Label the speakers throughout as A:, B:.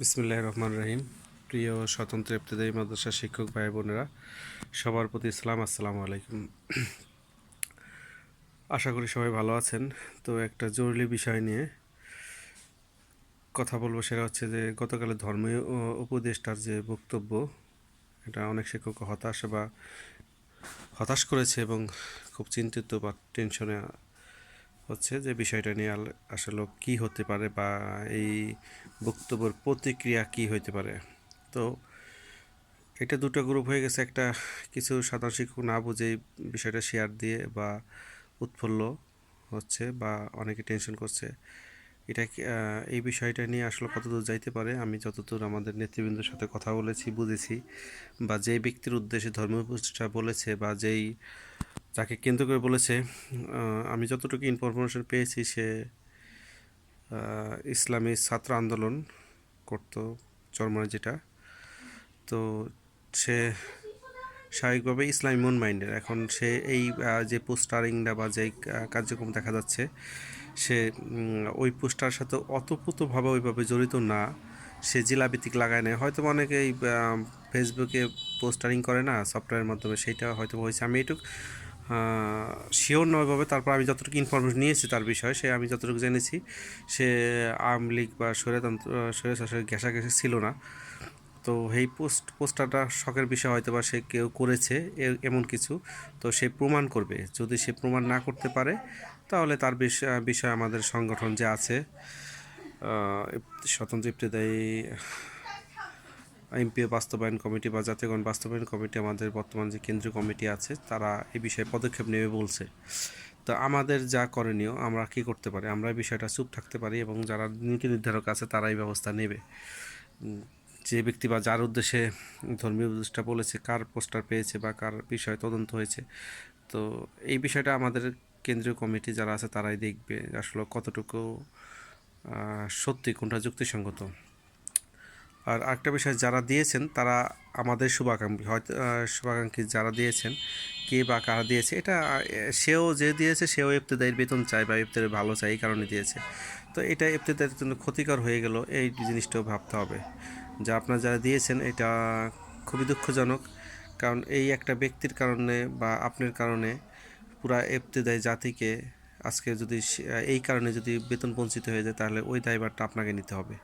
A: বিসমুল্লাহ রহমান রহিম। প্রিয় স্বতন্ত্র ইবতদায়ী মাদ্রাসা শিক্ষক ভাই বোনেরা, সবার প্রতি ইসলাম আসসালামু আলাইকুম। আশা করি সবাই ভালো আছেন। তো একটা জরুরি বিষয় নিয়ে কথা বলব, সেটা হচ্ছে যে গতকালের ধর্মীয় উপদেষ্টার যে বক্তব্য, এটা অনেক শিক্ষক হতাশ বা হতাশ করেছে এবং খুব চিন্তিত বা টেনশনে হচ্ছে যে বিষয়টা নিয়ে আসলে কি হতে পারে বা এই বক্তব্যের প্রতিক্রিয়া কি হতে পারে। তো এটা দুটো গ্রুপ হয়ে গেছে, একটা কিছু সাধারণ শিক্ষক না বুঝেই বিষয়টা শেয়ার দিয়ে বা উৎফুল্ল হচ্ছে বা অনেকে টেনশন করছে। এটা এই বিষয়টা নিয়ে আসলে কতদূর যাইতে পারে? আমি যতদূর আমাদের নেতৃবৃন্দের সাথে কথা বলেছি, বুঝেছি বা যেই ব্যক্তির উদ্দেশ্যে ধর্মীয় প্রতিষ্ঠা বলেছে বা যেই যাকে কেন্দ্র করে বলেছে আমি যতটুকু ইনফরমেশন পেয়েছি সে ইসলামী ছাত্র আন্দোলন করতো চরমায় যেটা। তো সে স্বাভাবিকভাবে ইসলামী মন মাইন্ডের। এখন সে এই যে পোস্টারিংটা বা যে কার্যক্রম দেখা যাচ্ছে, সে ওই পোস্টার সাথে অতপ্রতভাবে ওইভাবে জড়িত না। সে জেলাভিত্তিক লাগায় নেয়। হয়তো অনেকে এই ফেসবুকে পোস্টারিং করে না, সফটওয়্যারের মাধ্যমে, সেইটা হয়তো হয়েছে। আমি এটুকু শিওর নয়ভাবে তারপর আমি যতটুকু ইনফরমেশন নিয়েছি তার বিষয়ে, সে আমি যতটুকু জেনেছি, সে আওয়ামী লীগ বা স্বৈরতন্ত্র, স্বৈরশাসনের ঘেঁষাঘেঁষি ছিল না। তো এই পোস্ট, পোস্টারটা শখের বিষয় হয়তো বা সে কেউ করেছে এমন কিছু। তো সে প্রমাণ করবে। যদি সে প্রমাণ না করতে পারে, তাহলে তার বিষয় আমাদের সংগঠন যে আছে স্বতন্ত্র ইবতদায়ী এমপিও বাস্তবায়ন কমিটি বা জাতীয়গণ বাস্তবায়ন কমিটি আমাদের বর্তমান যে কেন্দ্রীয় কমিটি আছে, তারা এই বিষয়ে পদক্ষেপ নেবে বলছে। তো আমাদের যা করণীয়, আমরা কি করতে পারি? আমরা এই বিষয়টা চুপ থাকতে পারি এবং যারা নীতি নির্ধারক আছে, তারা এই ব্যবস্থা নেবে। যে ব্যক্তি বা যার উদ্দেশ্যে ধর্মীয় উপদেষ্টা বলেছে, কার পোস্টার পেয়েছে বা কার বিষয়ে তদন্ত হয়েছে, তো এই বিষয়টা আমাদের কেন্দ্রীয় কমিটি যারা আছে, তারাই দেখবে আসলে কতটুকু সত্যি কোনটা যুক্তিসঙ্গত। আর আরেকটা বিষয়, যারা দিয়েছেন তারা আমাদের শুভাকাঙ্ক্ষী, হয়তো শুভাকাঙ্ক্ষী যারা দিয়েছেন, কে বা কারা দিয়েছে, এটা সেও যে দিয়েছে সেও ইফতেদায়ীর বেতন চায় বা ইফতেদের ভালো চায়, এই কারণে দিয়েছে। তো এটা ইফতেদায়ের জন্য ক্ষতিকর হয়ে গেল, এই জিনিসটাও ভাবতে হবে। যা আপনারা যারা দিয়েছেন, এটা খুবই দুঃখজনক, কারণ এই একটা ব্যক্তির কারণে বা আপনার কারণে পুরা ইফতেদায়ী জাতিকে আজকে যদি এই কারণে যদি বেতন বঞ্চিত হয়ে যায়, তাহলে ওই দায়ভারটা আপনাকে নিতে হবে।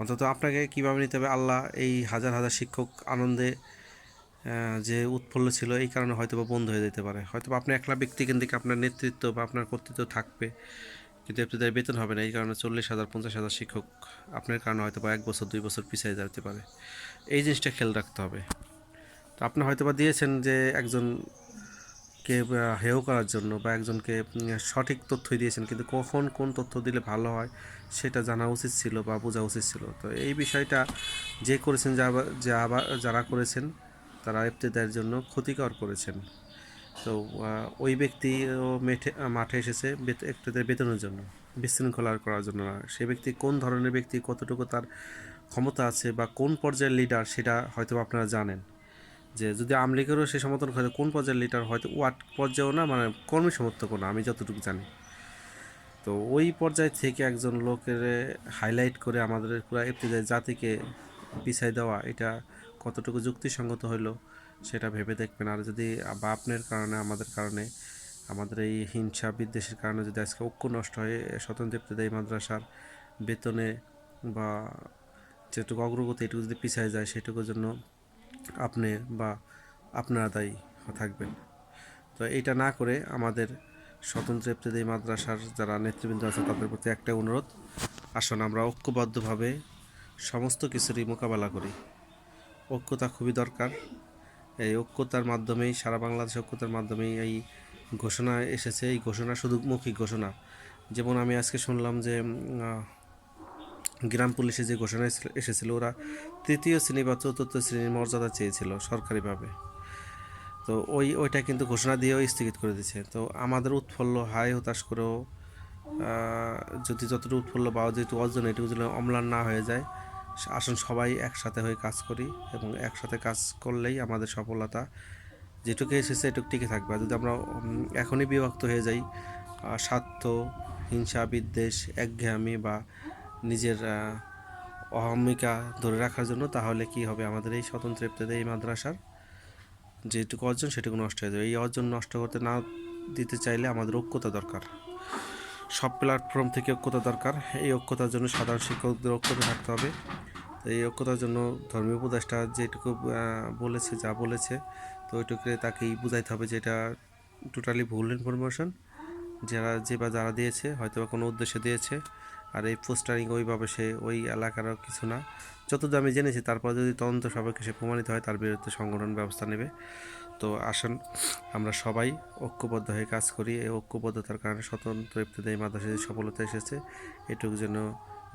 A: অন্তত আপনাকে কীভাবে নিতে হবে? আল্লাহ এই হাজার হাজার শিক্ষক আনন্দে যে উৎফুল্ল ছিল, এই কারণে হয়তো বা বন্ধ হয়ে যেতে পারে। হয়তো আপনি একলা ব্যক্তি কিন্তু আপনার নেতৃত্ব বা আপনার কর্তৃত্ব থাকবে, কিন্তু আপনাদের বেতন হবে না। এই কারণে চল্লিশ হাজার, পঞ্চাশ হাজার শিক্ষক আপনার কারণে হয়তো বা এক বছর, দুই বছর পিছিয়ে যেতে পারে। এই জিনিসটা খেয়াল রাখতে হবে। তো আপনি হয়তো বা দিয়েছেন যে একজনকে আহ, হেয় করার জন্য বা একজনকে সঠিক তথ্যই দিয়েছেন কিন্তু কখন কোন তথ্য দিলে ভালো হয় সেটা জানা উচিত ছিল বা বোঝা উচিত ছিল। তো এই বিষয়টা যে করেছেন যা আবার যারা করেছেন তারা ইফতেদায়ের জন্য ক্ষতিকর করেছেন। তো ওই ব্যক্তি মেঠে মাঠে এসেছে ইফতেদার বেতনের জন্য বিশৃঙ্খলা করার জন্য। না সে ব্যক্তি কোন ধরনের ব্যক্তি কতটুকু তার ক্ষমতা আছে বা কোন পর্যায়ের লিডার সেটা হয়তো আপনারা জানেন। যে যদি আমলিগেরও সে সমর্থন করে, কোন পর্যায়ের লিডার হয়তো ওয়ার্ড পর্যায়েও না মানে কর্মী সমর্থকও না, আমি যতটুকু জানি। তো ওই পর্যায় থেকে একজন লোকের হাইলাইট করে আমাদের পুরো ইবতদায়ী জাতিকে পিছাই দেওয়া, এটা কতটুকু যুক্তিসঙ্গত হইল, সেটা ভেবে দেখবেন। আর যদি বা আপনার কারণে, আমাদের কারণে, আমাদের এই হিংসা বিদ্বেষের কারণে যদি আজকে ঐক্য নষ্ট হয়ে, স্বতন্ত্র ইবতদায়ী মাদ্রাসার বেতনে বা যেটুকু অগ্রগতি, এটুকু যদি পিছায় যায়, সেটুকুর জন্য আপনি বা আপনারা দায়ী থাকবেন। তো এইটা না করে আমাদের স্বতন্ত্র ইবতদায়ী মাদ্রাসার যারা নেতৃবৃন্দ আছে, তাদের প্রতি একটা অনুরোধ, আসুন আমরা ঐক্যবদ্ধভাবে সমস্ত কিছুরই মোকাবেলা করি। ঐক্যতা খুবই দরকার। এই ঐক্যতার মাধ্যমেই, সারা বাংলাদেশ ঐক্যতার মাধ্যমেই এই ঘোষণা এসেছে। এই ঘোষণা শুধু মৌখিক ঘোষণা। যেমন আমি আজকে শুনলাম যে গ্রাম পুলিশে যে ঘোষণা এসেছিল, ওরা তৃতীয় শ্রেণি বা চতুর্থ শ্রেণির মর্যাদা চেয়েছিল সরকারিভাবে। তো ওই, ওইটা কিন্তু ঘোষণা দিয়েও স্থগিত করে দিয়েছে। তো আমাদের উৎফুল্ল হাই হতাশ করেও যদি যতটুকু উৎফুল্ল বা যেটুকু অর্জন, এটুকু যদি অম্লান না হয়ে যায়, আসুন সবাই একসাথে হয়ে কাজ করি এবং একসাথে কাজ করলেই আমাদের সফলতা যেটুকু এসেছে, এটুকু টিকে থাকবে। যদি আমরা এখনই বিভক্ত হয়ে যাই স্বার্থ, হিংসা, বিদ্বেষ, একঘেয়ামি বা নিজের অহমিকা ধরে রাখার জন্য, তাহলে কি হবে আমাদের এই স্বতন্ত্র এই মাদ্রাসার? যেটুকু অর্জন সেটুকু নষ্ট হয়ে যাবে। এই অর্জন নষ্ট করতে না দিতে চাইলে আমাদের ঐক্যতা দরকার। সব প্ল্যাটফর্ম থেকে ঐক্যতা দরকার। এই ঐক্যতার জন্য সাধারণ শিক্ষকদের ঐক্যতা থাকতে হবে। তো এই ঐক্যতার জন্য ধর্মীয় উপদেষ্টা যেটুকু বলেছে, যা বলেছে, তো ওইটুকু তাকেই বুঝাইতে হবে যে এটা টোটালি ভুল ইনফরমেশন যারা, যে বা যারা দিয়েছে হয়তো বা কোনো উদ্দেশ্যে দিয়েছে। আর এই পোস্টারিং ওইভাবে সে ওই এলাকারও কিছু না। যতদূর আমি জেনেছি, তারপর যদি তদন্ত সাপেক্ষে সে প্রমাণিত হয়, তার বিরুদ্ধে সংগঠন ব্যবস্থা নেবে। তো আসুন, আমরা সবাই ঐক্যবদ্ধ হয়ে কাজ করি। এই ঐক্যবদ্ধতার কারণে স্বতন্ত্র ইবতদায়ী মাদ্রাসা যে সফলতা এসেছে, এটুকু যেন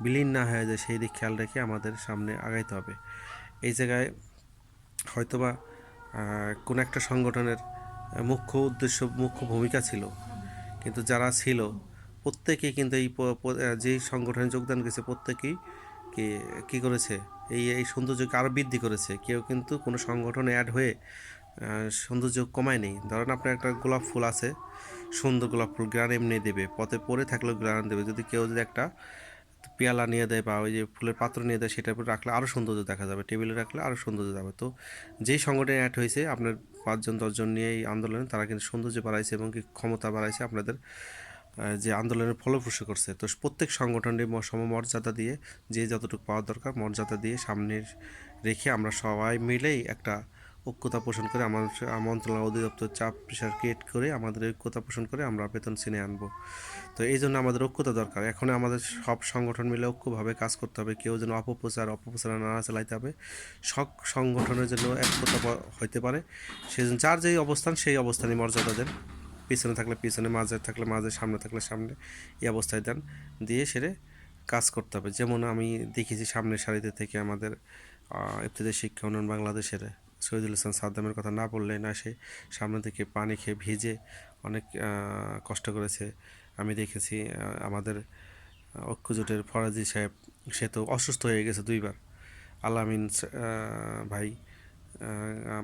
A: বিলীন না হয়ে যায়, সেই দিক খেয়াল রেখে আমাদের সামনে আগাইতে হবে। এই জায়গায় হয়তোবা কোনো একটা সংগঠনের মুখ্য উদ্দেশ্য, মুখ্য ভূমিকা ছিল। কিন্তু যারা ছিল প্রত্যেকেই কিন্তু এই যেই সংগঠনে যোগদান করেছে, প্রত্যেকেই কি, কী করেছে? এই এই সৌন্দর্যকে আরও বৃদ্ধি করেছে। কেউ কিন্তু কোনো সংগঠনে অ্যাড হয়ে সৌন্দর্য কমায় নেই। ধরেন আপনার একটা গোলাপ ফুল আছে, সুন্দর গোলাপ ফুল, গ্রান এমনি দেবে, পথে পড়ে থাকলেও গ্রান দেবে। যদি কেউ যদি একটা পেয়ালা নিয়ে দেয় বা ওই যে ফুলের পাত্র নিয়ে দেয়, সেটার উপর রাখলে আরও সৌন্দর্য দেখা যাবে, টেবিলে রাখলে আরও সৌন্দর্য যাবে। তো যেই সংগঠনে অ্যাড হয়েছে, আপনার পাঁচজন, দশজন নিয়ে এই আন্দোলনে তারা কিন্তু সৌন্দর্য বাড়াইছে এবং কি ক্ষমতা বাড়াইছে আপনাদের যে আন্দোলনের ফলপ্রসূ করছে। তো প্রত্যেক সংগঠনের সমমর্যাদা দিয়ে, যে যতটুকু পাওয়া দরকার, মর্যাদা দিয়ে সামনে রেখে আমরা সবাই মিলেই একটা ঐক্যতা পোষণ করে আমার মন্ত্রণালয় অধিদপ্তর চাপ প্রেশার ক্রিয়েট করে আমাদের ঐক্যতা পোষণ করে আমরা বেতন ছিনে আনব। তো এই জন্য আমাদের ঐক্যতা দরকার। এখন আমাদের সব সংগঠন মিলে ঐক্যভাবে কাজ করতে হবে। কেউ যেন অপপ্রচার অপপ্রচার না চালাইতে হবে সব সংগঠনের জন্য একতা হইতে পারে। সেজন্য যার যেই অবস্থান, সেই অবস্থানে মর্যাদা দেন। পিছনে থাকলে পিছনে, মাঝে থাকলে মাঝে, সামনে থাকলে সামনে এই অবস্থায় দেন। দিয়ে সেরে কাজ করতে হবে। যেমন আমি দেখেছি সামনের সারিতে থেকে আমাদের ইবতদায়ী শিক্ষা উন্নয়ন বাংলাদেশের শহীদুল হাসান সাদ্দামের কথা না বললে না, সে সামনে থেকে পানি খেয়ে ভিজে অনেক কষ্ট করেছে। আমি দেখেছি আমাদের ঐক্যজোটের ফরাজি সাহেব, সে তো অসুস্থ হয়ে গেছে দুইবার। আলামিন ভাই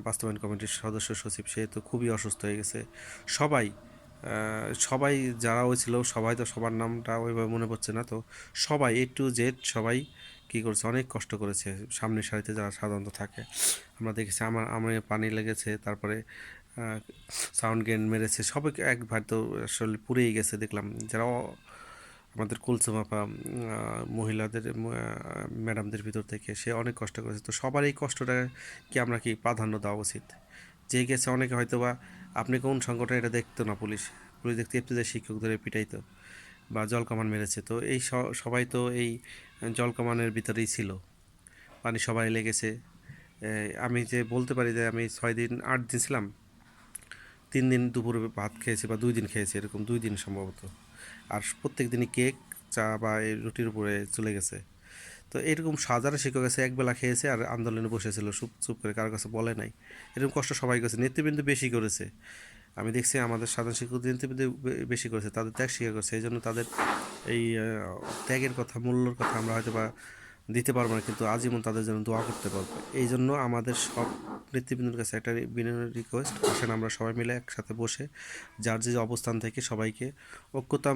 A: বাস্তবায়ন কমিটির সদস্য সচিব, সে তো খুবই অসুস্থ হয়ে গেছে। সবাই সবাই যারা হয়েছিল, সবাই তো সবার নামটা ওইভাবে মনে পড়ছে না। তো সবাই এ টু জেড সবাই কী করেছে? অনেক কষ্ট করেছে। সামনের সারিতে যারা সাধারণত থাকে, আমরা দেখেছি আমার আমার পানি লেগেছে, তারপরে সাউন্ড গেন মেরেছে। সবাই একবার তো আসলে পুড়েই গেছে, দেখলাম। যারা আমাদের কুলসুমাপা মহিলাদের ম্যাডামদের ভিতর থেকে সে অনেক কষ্ট করেছে। তো সবার এই কষ্টটা কি আমরা কি প্রাধান্য দেওয়া উচিত? যে গেছে, অনেকে হয়তো বা আপনি কোন সংগঠন, এটা দেখতো না পুলিশ। পুলিশ দেখতে ইফতেদার শিক্ষক ধরে পিটাইতো বা জলকামান মেরেছে। তো এই সবাই তো এই জলকামানের ভিতরেই ছিল। পানি সবাই লেগেছে। আমি যে বলতে পারি যে, আমি ছয় দিন, আট দিন ছিলাম। তিন দিন দুপুরে ভাত খেয়েছি বা দুই দিন খেয়েছি, এরকম দুই দিন সম্ভবত। আর প্রত্যেক দিনই কেক, চা বা এই রুটির উপরে চলে গেছে। তো এরকম হাজারো শিক্ষক আছে একবেলা খেয়েছে আর আন্দোলনে বসেছিল চুপ চুপ করে কারও কাছে বলে নাই। এরকম কষ্ট সবাই করেছে, নেতৃবৃন্দ বেশি করেছে। আমি দেখছি আমাদের সাধারণ শিক্ষক নেতৃবৃন্দ বেশি করেছে, তাদের ত্যাগ স্বীকার করেছে। এই জন্য তাদের এই ত্যাগের কথা, মূল্যর কথা আমরা হয়তো বা দিতে পারব না, কিন্তু আজীবন তাদের জন্য দোয়া করতে পারব। এই জন্য আমাদের সব নেতৃবৃন্দের কাছে একটা বিনয় রিকোয়েস্ট আসেন আমরা সবাই মিলে একসাথে বসে যার যে অবস্থান থেকে সবাইকে ঐক্যতা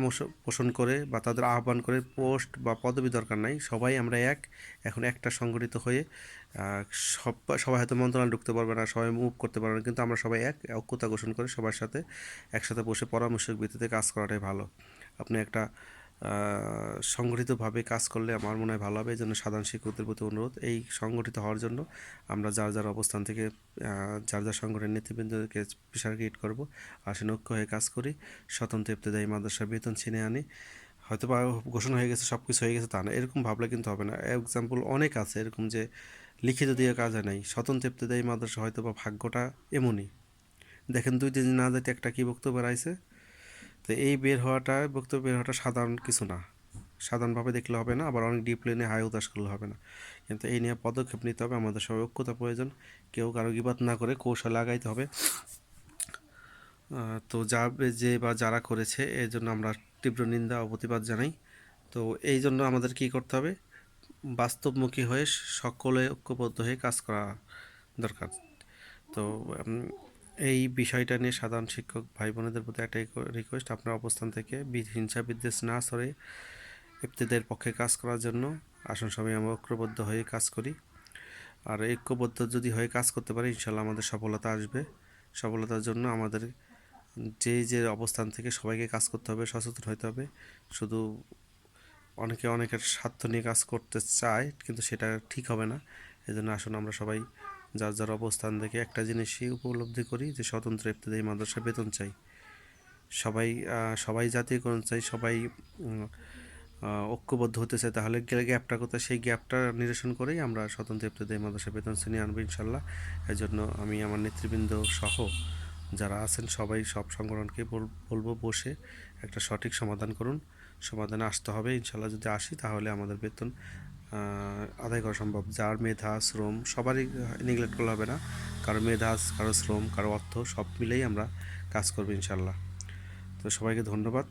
A: পোষণ করে বা তাদের আহ্বান করে, পোস্ট বা পদবি দরকার নাই, সবাই আমরা এক। এখন একটা সংগঠিত হয়ে সব সবাই হয়তো মন্ত্রণালয় ঢুকতে পারবে না, সবাই মুভ করতে পারবে না, কিন্তু আমরা সবাই এক, ঐক্যতা ঘোষণ করে সবার সাথে একসাথে বসে পরামর্শের ভিত্তিতে কাজ করাটাই ভালো। আপনি একটা সংগঠিতভাবে কাজ করলে আমার মনে হয় ভালো হবে। এই জন্য সাধারণ শিক্ষকদের প্রতি অনুরোধ, এই সংগঠিত হওয়ার জন্য আমরা যার যার অবস্থান থেকে যার যার সংগঠনের নেতৃবৃন্দকে প্রেশার ক্রিয়েট করব, আসেন ঐক্য হয়ে কাজ করি। স্বতন্ত্র ইবতদায়ী মাদ্রাসা বেতন ছিনে আনি। হয়তো বা ঘোষণা হয়ে গেছে সব কিছু হয়ে গেছে তা না, এরকম ভাবলে কিন্তু হবে না। এক্সাম্পল অনেক আছে এরকম যে, লিখিত দিয়ে কাজ হয় নাই। স্বতন্ত্র ইবতদায়ী মাদ্রাসা হয়তো বা ভাগ্যটা এমনই। দেখেন দুই দিন না যেতে একটা কী বক্তব্য বেরাইছে তো এই বের হওয়াটা, বক্তব্য বের হওয়াটা সাধারণ কিছু না। সাধারণভাবে দেখলে হবে না, আবার অনেক ডিপ লেনে হাই উদাস করলে হবে না। কিন্তু এই নিয়ে পদক্ষেপ নিতে হবে, আমাদের সবাই ঐক্যতা প্রয়োজন। কেউ কারও গিবাত না করে কৌশল লাগাইতে হবে। তো যা যে বা যারা করেছে, এর জন্য আমরা তীব্র নিন্দা ও প্রতিবাদ জানাই। তো এই জন্য আমাদের কি করতে হবে? বাস্তবমুখী হয়ে সকলে ঐক্যবদ্ধ হয়ে কাজ করা দরকার। তো এই বিষয়টা নিয়ে সাধারণ শিক্ষক ভাই বোনেদের প্রতি একটা রিকোয়েস্ট আপনার অবস্থান থেকে হিংসা বিদ্বেষ না সরে ইফতেদের পক্ষে কাজ করার জন্য আসন সবাই আমরা ঐক্যবদ্ধ হয়ে কাজ করি। আর ঐক্যবদ্ধ যদি হয়ে কাজ করতে পারি, ইনশাল্লাহ আমাদের সফলতা আসবে। সফলতার জন্য আমাদের যে যে অবস্থান থেকে সবাইকে কাজ করতে হবে, সচেতন হতে হবে। শুধু অনেকে অনেকের স্বার্থ নিয়ে কাজ করতে চায়, কিন্তু সেটা ঠিক হবে না। এজন্য আসুন আমরা সবাই যার যার অবস্থান থেকে একটা জিনিসই উপলব্ধি করি যে স্বতন্ত্র ইফতেদায়ী মাদ্রাসা বেতন চাই। সবাই সবাই জাতীয়করণ চাই, সবাই ঐক্যবদ্ধ হতে চায় তাহলে গেলে গ্যাপটা কোথায়? সেই গ্যাপটা নিরসন করেই আমরা স্বতন্ত্র ইফতেদায়ী মাদ্রাসা বেতন শ্রেণি আনব ইনশাল্লাহ। এই জন্য আমি আমার নেতৃবৃন্দ সহ যারা আছেন সবাই সব সংগঠনকে বল- বলব বসে একটা সঠিক সমাধান করুন। সমাধানে আসতে হবে। ইনশাল্লাহ যদি আসি তাহলে আমাদের বেতন আদায় করা সম্ভব। যার মেধা, শ্রম সবারই নেগলেক্ট করলে হবে না। কারও মেধা, কারও শ্রম, কারও অর্থ সব মিলেই আমরা কাজ করব ইনশাল্লাহ তো সবাইকে ধন্যবাদ।